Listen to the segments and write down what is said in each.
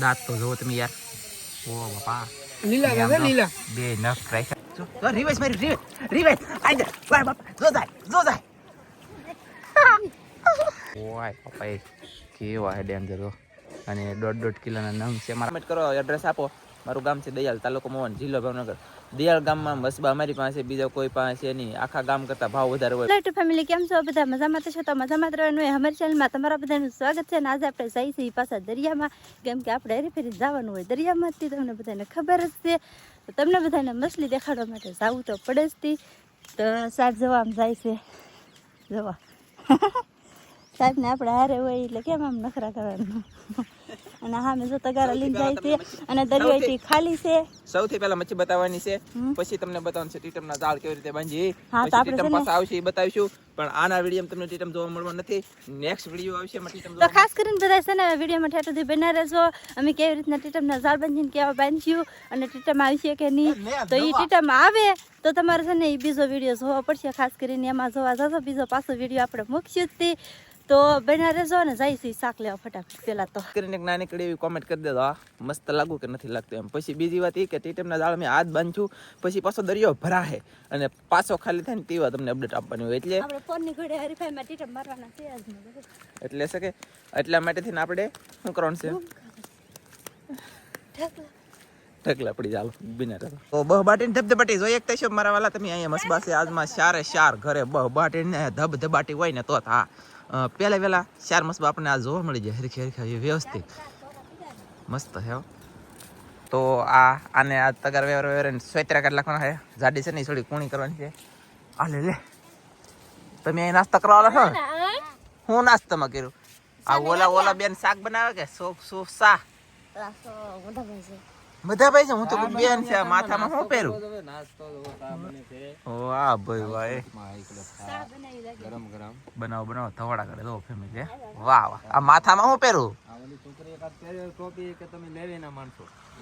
દાંત તો જોવો તમે યાર. ઓ બાપા. લીલા દાદા લીલા. બે નખ રાખ્યા. જો, જો રિવર્સ મારી રિવાઇઝ રિવર્સ આઈ જા વાય બાપા જો જાય જો જાય. ઓય બાપા એ કેવા હે. ડેન્જર અને દોઢ દોઢ કિલોના નંગ છે મારા. કમેન્ટ કરો એડ્રેસ આપો. મારું ગામ છે દયાલ તાલુકો મોહન, જિલ્લો ભાવનગર. દયાલ ગામમાં મસબા અમારી પાસે, બીજા કોઈ પાસે નહીં. આખા ગામ કરતા ભાવ વધારે હોય. ટુ ફેમિલી કેમ છો? બધા મજામાં છો? તો મજામાં રહેવાનું અમારી ચેનલમાં તમારા બધાનું સ્વાગત છે આજે આપણે જઈએ છીએ પાછા દરિયામાં. કેમ કે આપણે હરી ફેરી જવાનું હોય દરિયામાંથી તમને બધાને ખબર જ છે. તમને બધાને મછલી દેખાડવા માટે જવું તો પડે જ તી. તો સાહેબ જવા આમ જાય છે. જવા. સાહેબને આપણે હારે હોય એટલે કેમ આમ નખરા કરવાનું? અને હા મેં જો તગારા લઈ જાય છે અને દરિયો અહીંથી ખાલી છે. સૌથી પહેલા મચ્છી બતાવવાની છે. પછી તમને બતાવવાનું છે ટીટમના ઝાડ કેવી રીતે બાંધી હા, તો આપણે ટીટમ પાસે આવશે એ બતાવીશું. પણ આના વીડિયો તમને ટીટમ જોવા મળવા નથી. નેક્સ્ટ વીડિયો આવશે એમાં ટીટમ તો ખાસ કરીને બધા છે ને વિડીયોમાં ઠેઠ સુધી બના રહેજો. અમે કેવી રીતના ટીટમના ઝાડ બાંધીને કેવા બાંધ્યું અને ટીટમ આવી છે કે નહીં. તો એ ટીટમ આવે. તો તમારે છે ને એ બીજો વીડિયો જોવો પડશે. ખાસ કરીને એમાં જોવા જશો બીજો પાછો વીડિયો આપણે મૂકશું જ તે. તો બેના રહેજો અને છે શાક લેવા ફટાફટ પેલા તો. કરીને એક નાની એવી કોમેન્ટ કરી દેજો આ મસ્ત લાગુ કે નથી લાગતું એમ. પછી બીજી વાત એ કે ટીટમના દાળ મેં હાથ બાંધ્યું પછી પાછો દરિયો ભરાહે અને પાછો ખાલી થાય ને તેવા તમને અપડેટ આપવાની હોય. એટલે આપણે ફોનની ઘોડે હરીફાઈમાં ટીટમ મારવાના છે એટલે છે કે એટલા માટેથી ને આપણે શું કરવાનું છે? ઢગલા. પડી ચાલો બિના તો બહ બાટીને ધબધબાટી જોઈએ એક તૈશો મારા વાલા તમે અહીંયા મસબાસે આજમાં ચારે ચાર ઘરે બહ બાટીને ધબ ધબાટી હોય ને તો હા. પહેલા વહેલા ચાર મસબા આપણને આ જોવા મળી જાય. હરખી હરખી વ્યવસ્થિત. મસ્ત છે હો. તો આ આને આ તગાર વેર વેર સ્વેતરા કાઢ નાખવાના હે. જાડી છે ને થોડી કૂણી કરવાની છે. આ લે લે. તમે અહીં નાસ્તા કરવા વાળા છો? હું. નાસ્તામાં કર્યું? આ ઓલા ઓલા બેન શાક બનાવે કે? સોફ સોફ સા બધા ભાઈ છે હું તો બેન છે માથામાં શું પહેરું? વાહ આ ભાઈ ભાઈ. બનાવો બનાવો ધવાડા કરે દો ફેમિલી વાહ વાહ. આ માથામાં શું પહેરું?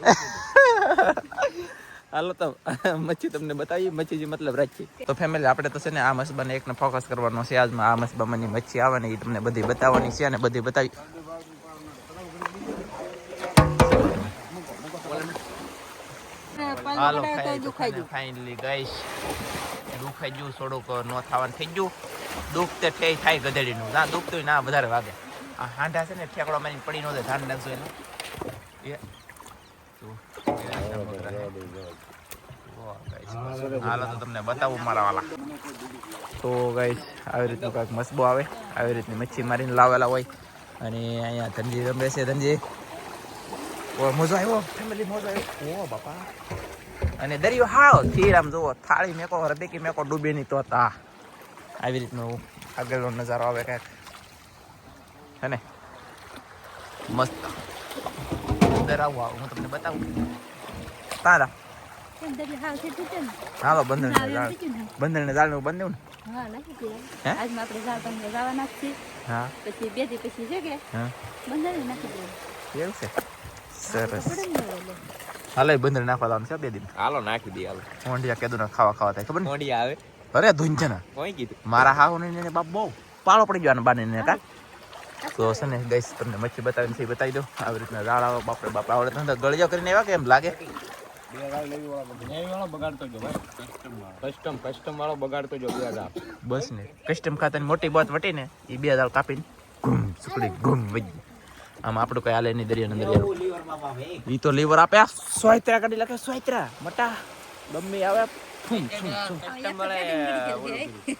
હાલો તો મચ્છી તમને બતાવી મચ્છી જે મતલબ રાખી. તો ફેમિલી આપણે તો છે ને આ મસબાને એકને ફોકસ કરવાનો છે. આજમાં આ મસબામાંની મચ્છી આવે ને એ તમને બધી બતાવવાની છે અને બધી બતાવી હાલો ફાઇનલી ગઈશ. દુખાઈ ગયું થોડુંક નો થવાનું થઈ ગયું. દુઃખ તે ઠે થાય ગધેડીનું. ના દુઃખ તો ના વધારે વાગે. આ હાંડા છે ને ઠેકડો મારી પડી નો દે ધાન નાખશો એનું. હાલો તો તમને બતાવું મારા વાલા. તો ગાઈસ આવી રીતનું કાંઈક મસબો આવે. આવી રીતની મચ્છી મારીને લાવેલા હોય. અને અહીંયા ધનજી રમે છે ધનજી ઓ મોજો આવ્યો? ફેમિલી મોજો આવ્યો? ઓ બાપા. અને દરિયો હાવ ખીર આમ જુઓ થાળી મેકો હરદેકી મેકો ડૂબે નહીં તો તા આવી રીતનો આગળનો નજારો આવે કાંઈક. હે ને? મસ્ત. અંદર આવું આવું હું તમને બતાવું. તારા. હાલો બંધ ને. હા છીએ. હા. પછી બે દી પછી છે કે હા. નાખી દઈએ એવું છે? સરસ. હાલે બંદર નાખવા લાવવાનું છે બે દિન. હાલો નાખી દે હાલો. મોંડિયા કેદું ખાવા ખાવા થાય ખબર મોંડિયા આવે. અરે ધૂન છે ને કોઈ કીધું? મારા હાહુ ને એને બાપ બહુ પાળો પડી ગયો બાને ને કા? તો છે ને ગઈસ તમને મચ્છી બતાવીને છે બતાવી દો આવી રીતના રાળ આવે બાપરે બાપ આવડે તમને ગળિયો કરીને એવા કેમ લાગે? કસ્ટમ કસ્ટમ વાળો બગાડતો જો બે હજાર બસ ને કસ્ટમ ખાતાની મોટી બાત વટી ને એ બે દાળ કાપીને ઘૂમ સુકડી ઘૂમ વજી આમ આપણું કઈ હાલે નહીં દરિયા દરિયા ઈ તો લીવર આપે સોયત્રા કાઢી લખે સોયત્રા મટા. ગમે આવે. ફૂમ, ફૂમ, ફૂમ.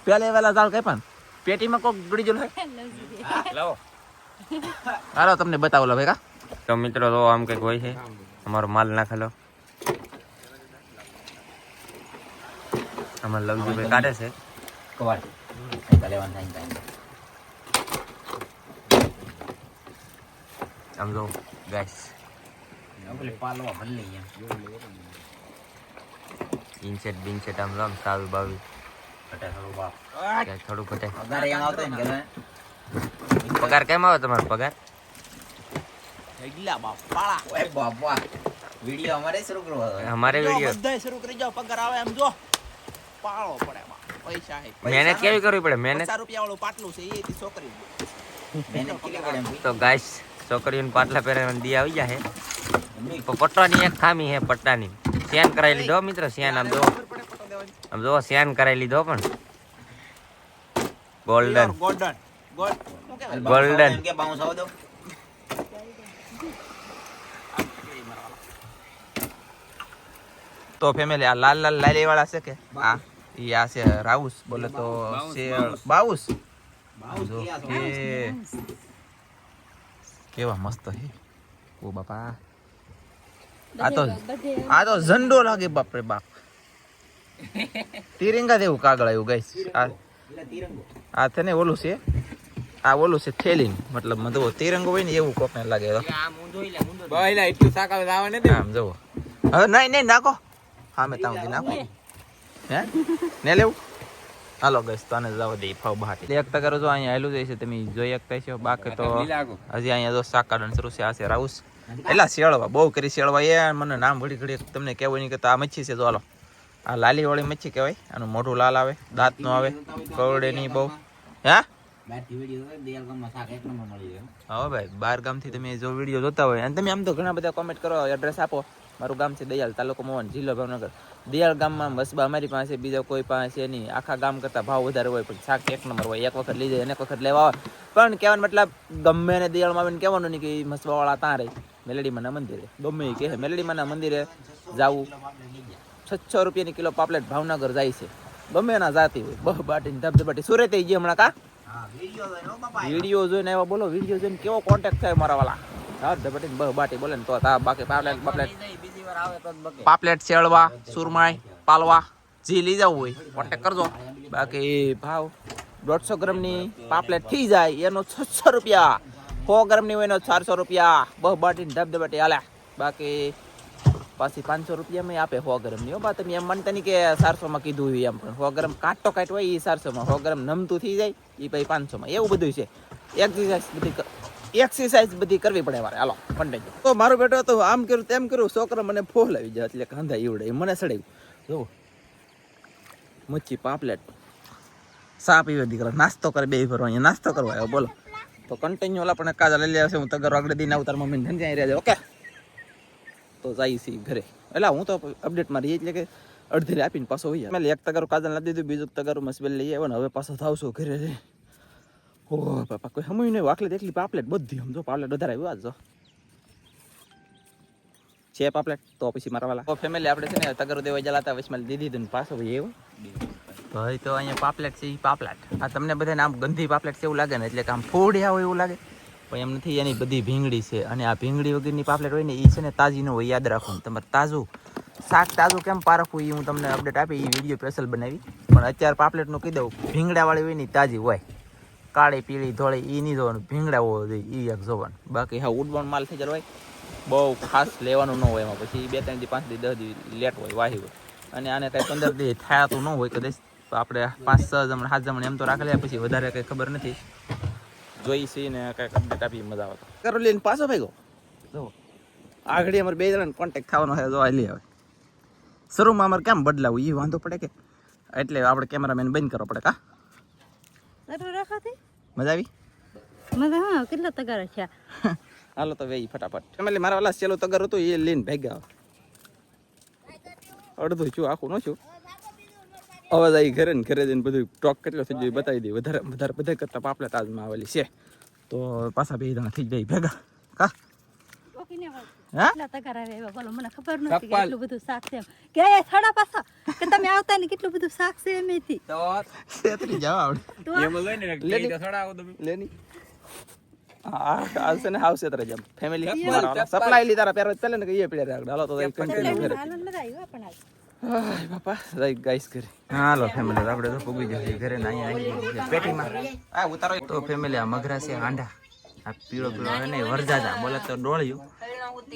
પેલે વેલા દાળ કઈ પણ પેટીમાં કોક ગડી જો લાવો. હાલો તમને બતાવો લો ભેગા. તો મિત્રો તો આમ કંઈક હોય છે. અમારો માલ નાખેલો અમારે લવજીભાઈ કાઢે છે. આમ જો ગાઈસ ઇન્સેટ બિન્સેટ આમ જો આમ સાવી બાવી ક્યાંક થોડું ઘટે પગાર કેમ આવે તમારો પગાર વીડિયો અમારે શરૂ કરવો હતો. અમારે વીડિયો બધાય શરૂ કરી જાઓ પગાર આવે એમ જો પાળો પડે એમાં. પૈસા હે મહેનત કેવી કરવી પડે મહેનત પચાસ રૂપિયા વાળું પાટલું છે એ છોકરી મહેનત કેટલી પડે એમ? તો ગાઈસ છોકરીઓને પાટલા પહેરવાની દી આવી જાય પટ્ટાની એક ખામી હે પટ્ટાની સેન કરાવી લીધો મિત્ર સ્યાન આમ જો આમ જો સ્યાન કરાવી લીધો પણ. ગોલ્ડન ગોલ્ડન દો તો ફેમિલી આ લાલ લાલ લાલી વાળા છે કે? હા ઈ આ છે રાઉસ. બોલે તો બાઉસ બાઉસ. કે કેવા મસ્ત હે. ઓ બાપા. આ તો આ તો ઝંડો લાગે બાપ રે બાપ. તિરંગા જેવું કાગળ આવ્યું ગઈ આ આ છે ને ઓલું છે. આ ઓલું છે થેલી મતલબ મતલબ તિરંગો હોય ને એવું કોકને લાગે તો. આમ જુઓ. હવે નહીં નહીં નાખો. હા મેં ત્યાં નાખો. હે? ને લેવું? હાલો ગઈશ તો આને જવા દે ફાવ બહાર એક ટકા જો અહીંયા હેલું જાય છે તમે જોઈ શકતા છો બાકી તો હજી અહીંયા જો સાકાડન શરૂ છે આ છે રાઉસ. એટલા શેળવા બહુ કરી શેળવા એ મને નામ ઘડી ઘડી તમને કહેવું નહીં કે તો આ મચ્છી છે જો હાલો. આ લાલી વાળી મચ્છી કહેવાય આનું મોઢું લાલ આવે દાંત નો આવે કવડે નહીં બહુ હે હા ભાઈ બાર ગામથી તમે જો વીડિયો જોતા હોય અને તમે આમ તો ઘણા બધા કોમેન્ટ કરો એડ્રેસ આપો. મારું ગામ છે દયાલ તાલુકો મોહન જિલ્લો ભાવનગર. દયાલ ગામમાં વસબા અમારી પાસે બીજા કોઈ પાસે નહીં. આખા ગામ કરતા ભાવ વધારે હોય પણ શાક એક નંબર હોય. એક વખત લઈ જાય અને એક વખત લેવા આવે પણ કહેવાનું મતલબ ગમે ને દયાળમાં આવીને કહેવાનું નહીં કે મસવાવાળા ત્યાં રહી મેલેડીમાંના મંદિરે. ગમે એ કહે. મેલેડીમાંના મંદિરે જાવું. છસો રૂપિયાની કિલો પાપલેટ ભાવનગર જાય છે. ગમે એના જાતી હોય. બહુ બાટીને ધબધબાટી. સુરત ગઈ હમણાં કા? વીડિયો જોઈને એવા બોલો. વીડિયો જોઈને કેવો કોન્ટેક્ટ થાય મારા વાલા. બહ બાટી બોલે ને તો તા બાકી પાપલેટ પાપલેટ પાપલેટ શેળવા સુરમાઈ પાલવા જે લઈ જવું હોય. કોન્ટેક્ટ કરજો. બાકી ભાવ દોઢસો ગ્રામની પાપલેટ થઈ જાય એનો છસો રૂપિયા. સો ગ્રામની હોય એનો ચારસો રૂપિયા. બહ બાટીને ધબધબાટી હાલે. બાકી પાછી પાંચસો રૂપિયામાં આપે સો ગ્રામની હો બા તમે એમ માનતા નહીં કે ચારસોમાં કીધું હોય એમ પણ સો ગ્રામ કાટો કાટ હોય એ ચારસોમાં. સો ગ્રામ નમતું થઈ જાય એ પછી પાંચસોમાં. એવું બધું છે. એક્સરસાઇઝ બધી ક- એક્સરસાઇઝ બધી કરવી પડે મારે. હાલો કંટાઈ તો મારો બેટો તો આમ કર્યું, તેમ કર્યું, છોકરા મને ફોલ આવી જાય એટલે કાંધા ઈવડે મને સડાવ્યું જો, મચ્છી પાપલેટ. સાપ પીવે દીકરા, નાસ્તો કરે, બે ભરવા અહીંયા, નાસ્તો કરવા આવ્યો, બોલો. તો કન્ટિન્યુ ઓલા પણ કાજા લઈ લેવા છે, હું તગર આગળ દિન આવતાર મમ્મીને ધંધે આવી રહ્યા ઓકે? તો જાય છે ઘરે. એટલે હું તો અપડેટ મારી એટલે કે અડધી આપીને પાછો હોય મેં એક તગારું કાજલ લાદી દીધું, બીજું તગારું મસબેલ લઈ આવ્યો ને, હવે પાછો થાવશો ઘરે. ઓ બાપા કોઈ સમય નહીં. વાકલે એટલી પાપલેટ બધી સમજો પાપલેટ વધારે આવ્યું આજ જો. છે પાપલેટ તો પછી મારા વાલા. ફેમિલી આપણે છે ને તગારું દેવા જલાતા વચમાં દીધી દીધું પાછો ભાઈ એવું ભાઈ તો અહીંયા પાપલેટ છે એ પાપલેટ. આ તમને બધાને આમ ગંધી પાપલેટ છે એવું લાગે ને એટલે કે આમ ફોડ્યા હોય એવું લાગે. પણ એમ નથી એની બધી ભીંગડી છે. અને આ ભીંગડી વગરની પાપલેટ હોય ને એ છે ને તાજી ન હોય યાદ રાખવું તમારે તાજું શાક તાજું કેમ પારખવું એ હું તમને અપડેટ આપી એ વીડિયો સ્પેશિયલ બનાવી. પણ અત્યારે પાપલેટનું કહી દઉં ભીંગડાવાળી હોય ને તાજી હોય. કાળી પીળી ધોળી એ નહીં જોવાનું. ભીંગડા હોવો જોઈએ એ એક જોવાનું. બાકી હા ઉડવાનું માલ થઈ જાય હોય બહુ ખાસ લેવાનું ન હોય એમાં. પછી બે ત્રણ દી પાંચ દી દસ દી લેટ હોય વાહી હોય. અને આને કાંઈ પંદર દી થયાતું ન હોય કદાચ તો આપણે પાંચ છ જમણ સાત જમણ એમ તો રાખેલા પછી વધારે કંઈ ખબર નથી. જોઈ છે ને કંઈક અપડેટ આપી મજા આવે કરો લઈને પાછો ભાઈ ગયો જો. આગળ અમારે બે જણા કોન્ટેક્ટ થવાનો છે જો આ લઈ આવે શરૂમાં અમારે કેમ બદલાવું એ વાંધો પડે કે? એટલે આપણે કેમેરામેન બંધ કરવો પડે કા? મજા આવી? મને હા કેટલા તગારા છે? હાલો તો વેઈ ફટાફટ. ફેમિલી મારા વાલા સેલો તગર હતો એ લઈને ભેગા અડધું છું આખું ન છું. અવાજ આવી ઘરે ને ઘરે જઈને બધું ટોક કેટલો થઈ ગયો બતાવી દે. વધારે વધારે બધા કરતા પાપલે તાજમાં આવેલી છે. તો પાછા બે જણા થઈ જાય ભેગા. કા? મને ખબર નથી કેટલું બધું શાક છે કે એ સાડા પાછા કે તમે આવતા ને કેટલું બધું શાક છે એમેથી છેતરી તો લેની. હા આ છે ને આવશે તારે જેમ. ફેમિલી સપ્લાય લી તારા ચાલે ને કે એ પીડે રાખડે હાલો ઘરે હાલો મજા આવ્યું પણ આજ હાય બાપા. રાઈ ગાઈસ ઘરે. હાલો ફેમિલી આપણે તો પૂગી જશે ઘરે ને અહીંયા આવી ફેમિલી આ મગરા છે હાંડા. આ પીળો પીળો આવે ને વરજાજા બોલે તો ડોળ્યું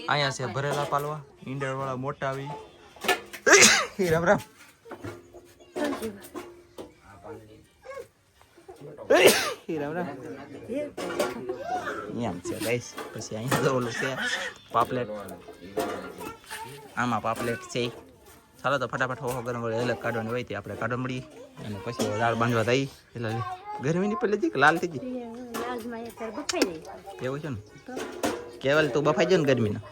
અહીંયા છે ભરેલા પાલવા. ઈંડળ વાળા મોટા આવી. રામ રામ. ઈ રામ રામ. એમ છે ગાઈસ. પછી અહીંયા તો ઓલું છે પાપલેટ. આમાં પાપલેટ છે. ચાલો તો ફટાફટ હો ગરમ અલગ કાઢવાની હોય તે આપણે કાઢવા મળીએ અને પછી દાળ બાંધવા થઈ એટલે ગરમીની પેલે જી લાલ થઈ ગઈ? એક બફાઈ એવું છે ને? કેવલ તું બફાઈ જાય ને ગરમીના?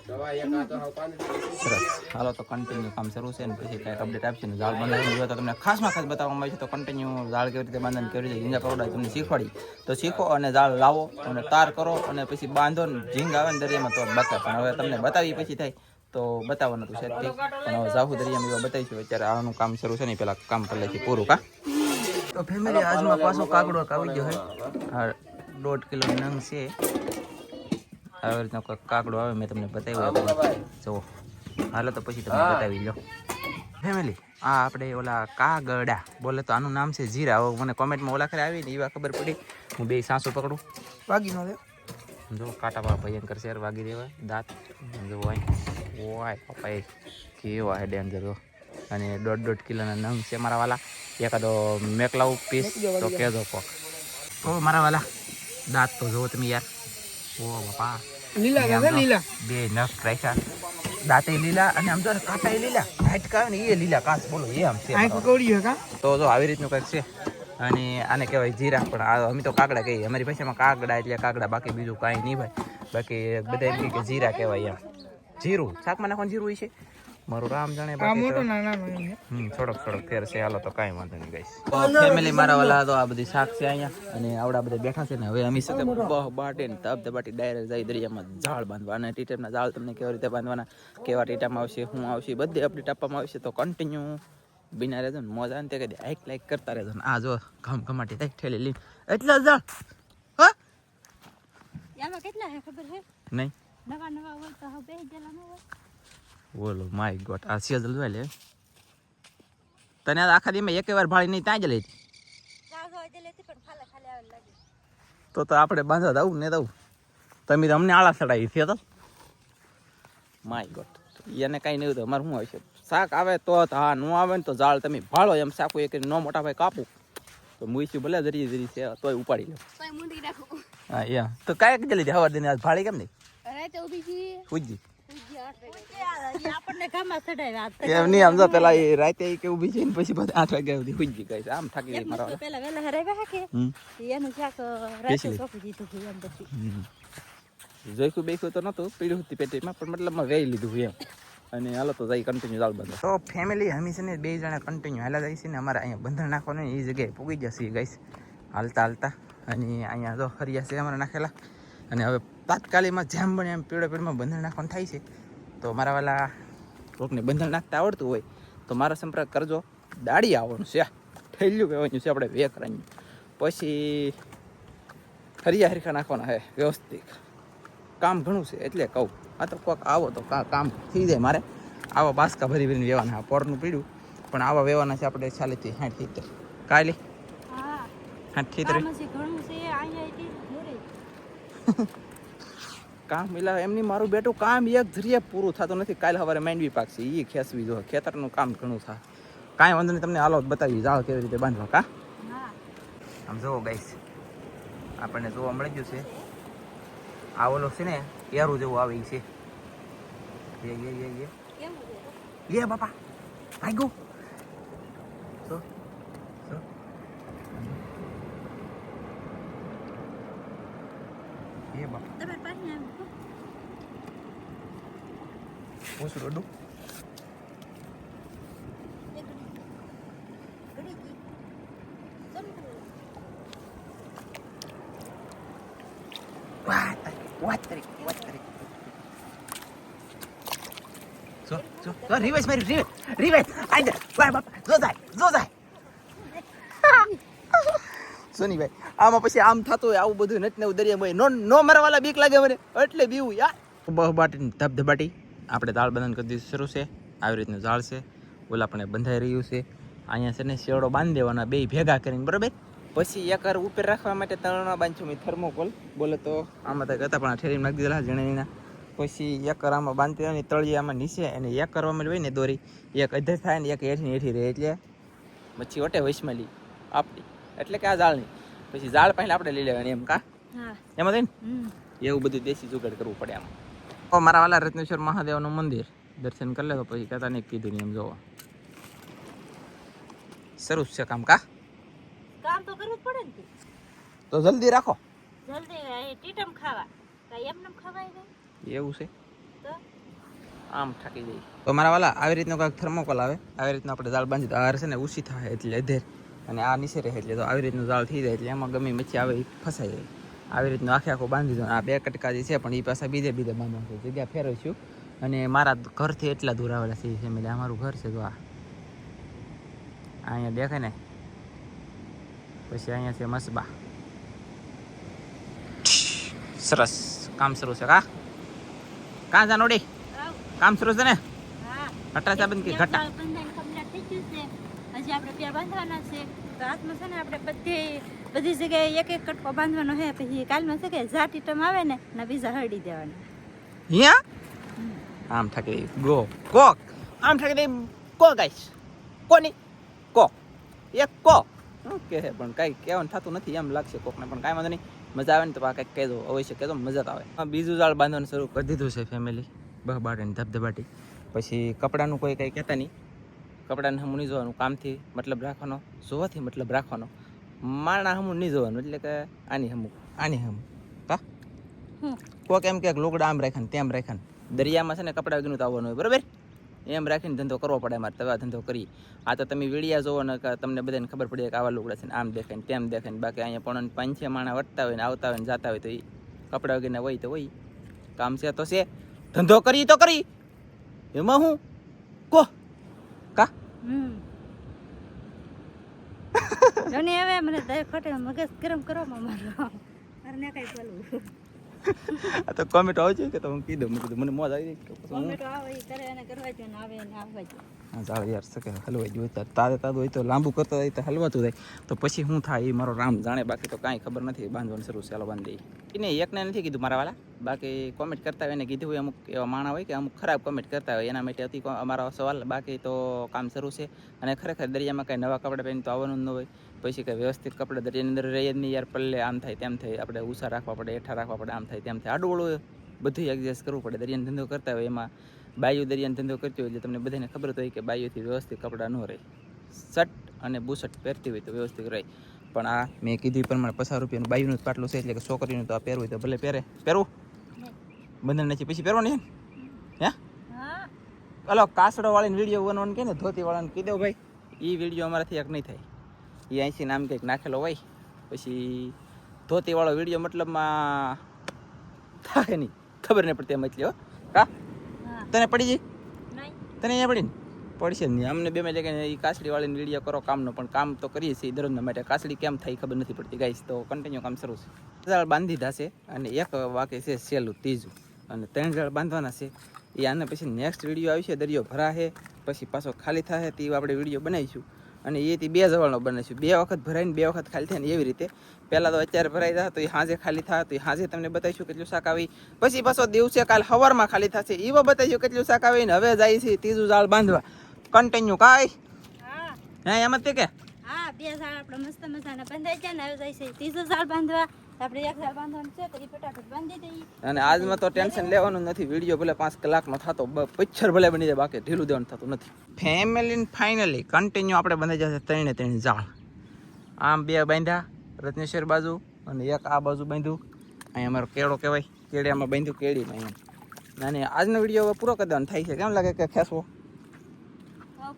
સરસ. હાલો તો કન્ટિન્યુ કામ શરૂ છે ને પછી કાંઈક અપડેટ આપશે ને ઝાડ બાંધવાનું જો તો તમને ખાસમાં ખાસ બતાવવામાં આવે છે તો કન્ટિન્યુ ઝાડ કેવી રીતે બાંધવાનું કેવી રીતે ઝીંગા પરોડા તમને શીખવાડી. તો શીખો અને ઝાડ લાવો અને તાર કરો અને પછી બાંધો ને ઝીંગ આવે ને દરિયામાં તો બકા પણ હવે તમને બતાવી પછી થાય તો બતાવવાનું હતું સેટ પણ હવે જાહુ દરિયામાં એવા બતાવીશું. અત્યારે આનું કામ શરૂ છે ને પેલા કામ કરી લઈશું પૂરું કા? તો ફેમિલી આજમાં પાછો કાગડો આવી ગયો હોય આ દોઢ કિલો નંગ છે. આવી રીતનો કોઈ કાગડો આવે મેં તમને બતાવ્યું. જુઓ. હાલો તો પછી તમને બતાવી લો. ફેમિલી આ આપણે ઓલા કાગડા. બોલે તો આનું નામ છે જીરા હવે મને કોમેન્ટમાં ઓલા ખરે આવી ને એવા ખબર પડી. હું બે સાસુ પકડું. વાગી નો દે જો કાંટા બા ભયંકર શેર વાગી દેવા દાંત. જો વાય ઓય પપ્પા એ કેવા હે ડેન્જર જો અને દોઢ દોઢ કિલોના નંગ છે મારા વાલા. એકાદો મેકલાવું પીસ તો કહેજો કોક. ઓ મારા વાલા. દાંત તો જોવો તમે યાર ઓ બાપા લીલા કાકા લીલા બે નખ રાખ્યા દાંતે લીલા અને આમ જો કાંટા લીલા આવે ને એ લીલા કાચ બોલો એ આમ છે આંખ કોડી હે કા તો જો આવી રીતનું કંઈક છે. અને આને કહેવાય જીરા પણ આ અમે તો કાગડા કહીએ. અમારી ભાષામાં કાગડા એટલે કાગડા બાકી બીજું કાંઈ નહીં ભાઈ બાકી બધા એમ કે જીરા કહેવાય એમ. જીરું શાકમાં નાખવાનું જીરું હોય છે? મારું રામ જાણે આ મોટો નાના હમ થોડોક થોડોક ફેર છે હાલો તો કાંઈ વાંધો નહીં ગાઈસ. ફેમિલી મારા વાલા તો આ બધી શાક છે અહીંયા અને આવડા બધા બેઠા છે ને હવે અમે સાથે બહ બાટે ને તબ દબાટી ડાયરેક્ટ જાય દરિયામાં ઝાડ બાંધવા અને ટીટરના ઝાડ તમને કેવી રીતે બાંધવાના કેવા ટીટામાં આવશે શું આવશે બધી અપડેટ આપવામાં આવશે તો કન્ટિન્યુ બિના રહેજો ને મોજા ને તે કદી લાઈક લાઈક કરતા રહેજો ને. આ જો ઘમ ઘમાટી થાય ઠેલી લઈને એટલા ઝાડ હા? કેટલા હે ખબર હે નહીં. નવા નવા હોય તો હવે બે જલા હોય. બોલો માય ગોટ. આ સિયાજલ જોઈ લે. તને આખા દીમાં એક વાર ભાળી નહીં ત્યાં જ લેતી તો તો આપણે બાંધવા દઉં ને દઉં તમે તો અમને આળા ચડાવી છે તો. My God. એને કાંઈ નહીં તો અમારે શું આવશે શાક આવે તો હા ન આવે ને તો ઝાડ તમે ભાળો એમ શાકું એક નો મોટા ભાઈ કાપું. તો મુઈસી ભલે જરી જરી છે તોય ઉપાડી લો. હા યા તો કાંઈક જલ્દી હવાર દઈને આજ ભાળી કેમ નહીં? રાતે ઊભી છી પૂજજી આપણને ગામમાં ચડાવ્યા એમ નહીં આમ જો પેલા એ રાતે કે ઊભી છે ને પછી બધા આઠ વાગ્યા સુધી કહે છે. આમ થાકી ગઈ મારા પેલા વેલા હરાવ્યા કે એનું શાક રાતે લે. દીધું હતું એમ પછી. જોઈખું બેખું તો નહોતું પીડ્યું હતી પેટીમાં પણ મતલબમાં વેઈ લીધું એમ. અને હાલો તો જઈ કન્ટિન્યુ ચાલ બંધ. તો ફેમિલી હમી છે ને બે જણા કન્ટિન્યુ હાલા જાય છે ને અમારે અહીંયા બંધણ નાખવાનું એ જગ્યાએ પૂગી જશે ગાઈસ. હાલતા હાલતા. અને અહીંયા જો હરિયા છે અમારે નાખેલા. અને હવે તાત્કાલિકમાં જેમ બને એમ પીળો પીળમાં બંધણ નાખવાનું થાય છે. તો મારા વાલા કોકને બંધન નાખતા આવડતું હોય તો મારો સંપર્ક કરજો. દાડી આવવાનું છે થયેલું કહેવાનું છે આપણે વે કરાયું પછી હરિયા હરખા નાખવાના હે વ્યવસ્થિત. કામ ઘણું છે એટલે કહું. આ તો કોક આવો તો કામ થઈ જાય મારે. આવા બાસકા ભરી ભરીને વેવાના આ પોરનું પીડ્યું. પણ આવા વેવાના છે આપણે ચાલીથી સાઠ સિત્તેર કાલી હા. સાઠ સિત્તેર કામ મિલા એમની મારું બેટું કામ એક જરીએ પૂરું થતું નથી. કાલે સવારે માંડવી પાકશે એ ખેંચવી જો. ખેતરનું કામ ઘણું થાય. કાંઈ વાંધો નહીં તમને હાલો બતાવી. જાઓ કેવી રીતે બાંધવા કા? આમ જુઓ ગાઈસ આપણને જોવા મળી ગયું છે. આ ઓલો છે ને એરું જેવું આવે છે. યે યે યે યે યે બાપા ભાગ્યો. so so યે બાપા તમે પાછી આવી પૂછું રોડું એક ઘડી ઘડી જી સમજો વાત વાત કરી વાત કરી જો જો જો રિવર્સ મારી રિવર્સ રિવર્સ આઈ દે વાય બાપા જો જાય જો જાય સોની ભાઈ આમાં પછી આમ થતું હોય આવું બધું નથી ને દરિયામાં નો નો મારા વાલા બીક લાગે મને. એટલે બીવું યાર. બહ બાટી ધબધબાટી. આપણે દાળ બંધન કરી દીધું શરૂ છે. આવી રીતનું ઝાડ છે. ઓલા આપણે બંધાઈ રહ્યું છે. અહીંયા છે ને શેવડો બાંધી દેવાના બે ભેગા કરીને બરાબર? પછી એકર ઉપર રાખવા માટે તળણા બાંધશું મેં થર્મોકોલ. બોલે તો આમાં તો હતા પણ ઠેરી નાખી દીધેલા જણાવીના પછી એકર આમાં બાંધતી હોય ને આમાં નીચે અને એક કરવામાં હોય ને દોરી. એક અધર થાય ને એક હેઠી હેઠી રહે એટલે મચ્છી વટે વૈશ્મલી આપણી. એટલે કે આ ઝાડની. પછી ઝાડ પહેલા આપણે લઈ લેવાની એમ કા? એમાં થાય ને એવું બધું દેશી જુગાડ કરવું પડે આમ. ઓ મારા વાલા રત્નેશ્વર મહાદેવનું મંદિર. દર્શન કરી લે તો પછી કહેતા નહીં કીધું એમ જોવો. શરૂ છે કામ કા? કામ તો કરવું પડે ને તો. જલ્દી રાખો. જલ્દી ટીટમ ખાવા. કાંઈ ખવાય નહીં. એવું છે? તો? આમ થાકી જઈ તો મારા વાલા આવી રીતનો કાંઈક થર્મોકોલ આવે? આવી રીતનો આપણે દાળ બાંધી તો આ છે ને ઉછી થાય એટલે અધેર. અને આ નીચે રહે એટલે તો આવી રીતનું દાળ થઈ જાય એટલે એમાં ગમે મચ્છી આવે એ ફસાઈ જાય આવી રીતનું આખે આખું બાંધી દઉં આ બે કટકા જે છે પણ એ પાછા બીજે બીજે બાંધવાનું છે. જગ્યા ફેરવીશું. અને મારા ઘરથી એટલા દૂર આવેલા છે, ફેમિલી. અમારું ઘર છે તો આ. અહીંયા દેખાય ને? પછી અહીંયા છે મસબા. સરસ. કામ શરૂ છે. કા? કાં જાનોડી કામ શરૂ છે ને? ઘટા. સાબન કે ઘટા હજી આપણે ત્યાં બાંધવાના છે. તો છે ને આપણે બધી બધી જગ્યાએ એક એક કટકો બાંધવાનો છે પછી કાલમાં છે કે જાટી ટમ આવે ને ને બીજા હરડી દેવાના. અહીંયા આમ થાકી ગો. કોક. આમ થાકી દઈ કો ગાઈસ. કોની? કો. એક કો. શું કહે પણ કાંઈ કહેવાનું થતું નથી. એમ લાગશે કોકને પણ કાંઈ વાંધો નહીં. મજા આવે ને તો આ કંઈક કહેજો. અવશ્ય કહેજો. મજા આવે. બીજું જાળ બાંધવાનું શરૂ કરી દીધું છે ફેમિલી બહ બાટીને ધબધબાટી. પછી કપડાનું કોઈ કંઈ કહેતા નહીં. કપડાને હમું નહીં જોવાનું. કામથી મતલબ રાખવાનો. જોવાથી મતલબ રાખવાનો. માણા હમું નહીં જોવાનું એટલે કે આની હમું આની હમું. કા. કોક એમ કે લોકડા આમ રાખે તેમ રાખે દરિયામાં છે ને કપડા વગરનું તો આવવાનું હોય બરાબર? એમ રાખીને ધંધો કરવો પડે મારે તવા ધંધો કરી આ તો તમે વિડીયા જોવો ને કે તમને બધાને ખબર પડી કે આવા લુગડા છે ને આમ દેખાય ને તેમ દેખાય ને. બાકી અહીંયા પણ પાંચ છ માણા વટતા હોય ને આવતા હોય ને જતા હોય તો એ કપડા વગરના હોય તો હોય. કામ છે તો છે. ધંધો કરી તો કરી એમાં હું? કો? કા? હમ. જોની હવે મને દરેક ખોટે મગજ ગરમ કરો મારો અરે ને કઈ બોલવું આ તો કોમેન્ટ આવશે કે તો હું કીધું મેં કીધું મને મોજ આવી ગઈ કે પછી હું ટોમેટો આવે કરે અને કરવા છે ને આવે ને આવવા છે હા ચાલ યાર શકે હલવાઈ ગયું તાર તારે હોય તો લાંબુ કરતા હોય તો હલવાતું થાય તો પછી શું થાય એ મારો રામ જાણે બાકી તો કાંઈ ખબર નથી બાંધવાનું શરૂ ચાલો બાંધી એને એકને નથી કીધું મારા વાલા? બાકી કોમેન્ટ કરતા હોય એને કીધું હોય અમુક એવા માણા હોય કે અમુક ખરાબ કોમેન્ટ કરતા હોય, એના માટે કો- અમારો સવાલ. બાકી તો કામ શરૂ છે અને ખરેખર દરિયામાં કાંઈ નવા કપડાં પહેરીને તો આવવાનું ન હોય. પછી કંઈ વ્યવસ્થિત કપડાં દરિયાની અંદર રહીએ જ નહીં યાર, પલ્લે આમ થાય તેમ થાય. આપણે ઉષા રાખવા પડે, હેઠા રાખવા પડે, આમ થાય તેમ થાય. આડું બધું એડજસ્ટ કરવું પડે. દરિયાનો ધંધો કરતા હોય એમાં બાયુ દરિયાનો ધંધો કરતી હોય એટલે તમને બધાને ખબર તો હોય કે બાયુથી વ્યવસ્થિત કપડાં ન રહે. શર્ટ અને બુશર્ટ પહેરતી હોય તો વ્યવસ્થિત રહે. પણ આ મેં કીધું પ્રમાણે પચાસ રૂપિયાનું બાયુનું જ પાટલું છે, એટલે કે છોકરીનું તો આ પહેરવું હોય તો ભલે પહેરે. પહેરવું? બંધન નથી પછી પહેરવાનું હે? હલો કાસડો વાળીને વીડિયો બનવાનું કે ને ધોતી વાળાને કહી દો ભાઈ એ વીડિયો અમારાથી એક નહીં થાય. એ અહીંથી નામ કંઈક નાખેલો હોય પછી ધોતી વાળો વીડિયો મતલબમાં થાય નહીં. ખબર નહીં પડતી એમ એટલે હો. કા? તને પડી નહીં. તને અહીંયા પડી ને? પડશે નહીં. અમને બે મેં જગ્યાએ એ કાસડી વાળીને વીડિયો કરો કામનો પણ કામ તો કરીએ છીએ દરરોજના માટે. કાસડી કેમ થાય ખબર નથી પડતી ગાઈશ તો કન્ટિન્યુ કામ શરૂ છે. બાંધી થશે છે અને એક વાક્ય છે સહેલું ત્રીજું. અને ત્રણ જાળ બાંધવાના છે. એ આને પછી નેક્સ્ટ વીડિયો આવશે દરિયો ભરાશે પછી પાછો ખાલી થશે તે આપણે વીડિયો બનાવીશું. અને એથી બે જવાનો બનાવીશું. બે વખત ભરાઈને બે વખત ખાલી થાય ને એવી રીતે. પહેલાં તો અત્યારે ભરાઈ થાય તો એ હાજે ખાલી થાય તો એ હાજે તમને બતાવીશું કેટલું શાક આવી. પછી પાછો દિવસે કાલ હવારમાં ખાલી થશે એવો બતાવીશું કેટલું શાક આવી ને હવે જાય છે ત્રીજું જાળ બાંધવા. કન્ટિન્યુ કાંઈ? હા. એમાં એમ જ તે કે? હા બે ઝાડ આપણે મસ્ત મજાના બંધાઈ ગયા ને હવે જાય છે ત્રીજું ઝાડ બાંધવા. અને આજમાં તો ટેન્શન લેવાનું નથી. વીડિયો ભલે પાંચ કલાકનો થતો પિક્ચર ભલે બની જાય, બાકી ઢીલું દેવાનું થતું નથી. ફેમિલી ફાઇનલી કન્ટિન્યુ આપણે બંધાઈ જશે ત્રણે ત્રણ ઝાડ. આમ બે બાંધ્યા, રત્નેશ્વર બાજુ અને એક આ બાજુ બાંધ્યું. અહીં અમારો કેળો કહેવાય. કેળિયામાં બાંધ્યું, કેળીમાં અહીંયા અને આજનો વીડિયો પૂરો કરી થાય છે. કેમ લાગે કે હવે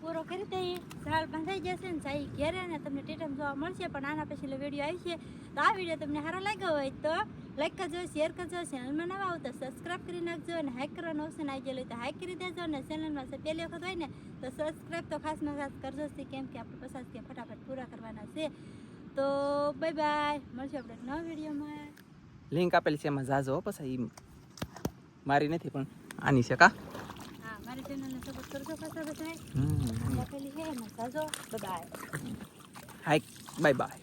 પૂરો કરી દઈએ ઝાડ બંધાઈ જશે ને સાઈ ઘેરે ને તમને ટેટમ જોવા મળશે, પણ આના પછી વીડિયો આવશે તો આ વીડિયો તમને સારો લાગ્યો હોય તો લાઈક કરજો શેર કરજો ચેનલમાં નવા આવો તો સબસ્ક્રાઇબ કરી નાખજો અને હાઈક કરવાનો ઓપ્શન આવી ગયેલો તો હાઈક કરી દેજો અને ચેનલમાં પહેલી વખત હોય ને તો સબસ્ક્રાઈબ તો ખાસમાં ખાસ કરજો જ કેમ કે આપણે પસાર કે ફટાફટ પૂરા કરવાના છે. તો બાય બાય મળશે આપણે નવા વિડીયોમાં લિંક આપેલી છે એમાં જાજો પછી મારી નથી, પણ આની છે કા? હા મારી ચેનલને સપોર્ટ કરજો પાછા બધા હમ. લખેલી છે એમાં જાજો બાય હાઈ બાય બાય